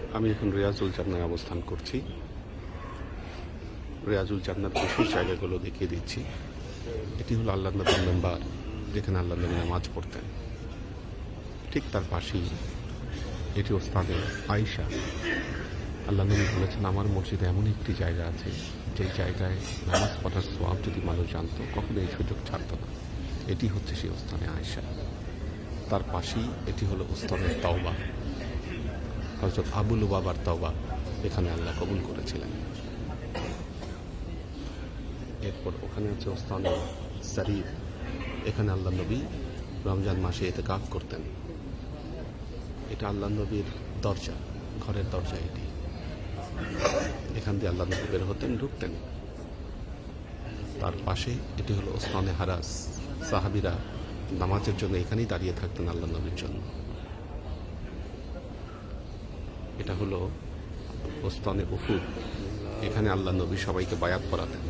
আমি এখন রিয়াজুল জান্নায় অবস্থান করছি। রিয়াজুল জান্নার বিশেষ জায়গাগুলো দেখিয়ে দিচ্ছি। এটি হলো আল্লাহ নবীর মেম্বার যেখানে আল্লাহ নবী নামাজ পড়তেন। ঠিক তার পাশেই এটি ওস্তাদে আয়েশা। আল্লাহ নবী বলেছেন, আমার মসজিদে এমন একটি জায়গা আছে, যেই জায়গায় নামাজ পড়ার সোয়াব যদি মানুষ জানতো, কখনো এই সুযোগ ছাড়তো না। এটি হচ্ছে সেই স্থানে আয়েশা। তার পাশেই এটি হলো উস্তাদের তাওবা। হজরত আবুল বাবার তওবা এখানে আল্লাহ কবুল করেছিলেন। এরপর ওখানে আছে ওস্তানে সারির এখানে আল্লাহ নবী রমজান মাসে এতে কাফ করতেন। এটা আল্লাহ নবীর দরজা, ঘরের দরজা এটি। এখান দিয়ে আল্লাহ নবী বের হতেন, ঢুকতেন। তার পাশে এটি হলো ওসমানে হারাস। সাহাবিরা নামাজের জন্য এখানেই দাঁড়িয়ে থাকতেন আল্লাহ নবীর জন্য। এটা হলো ওস্তানে উফুদ। এখানে আল্লাহ নবী সবাইকে বায়াত করাতেন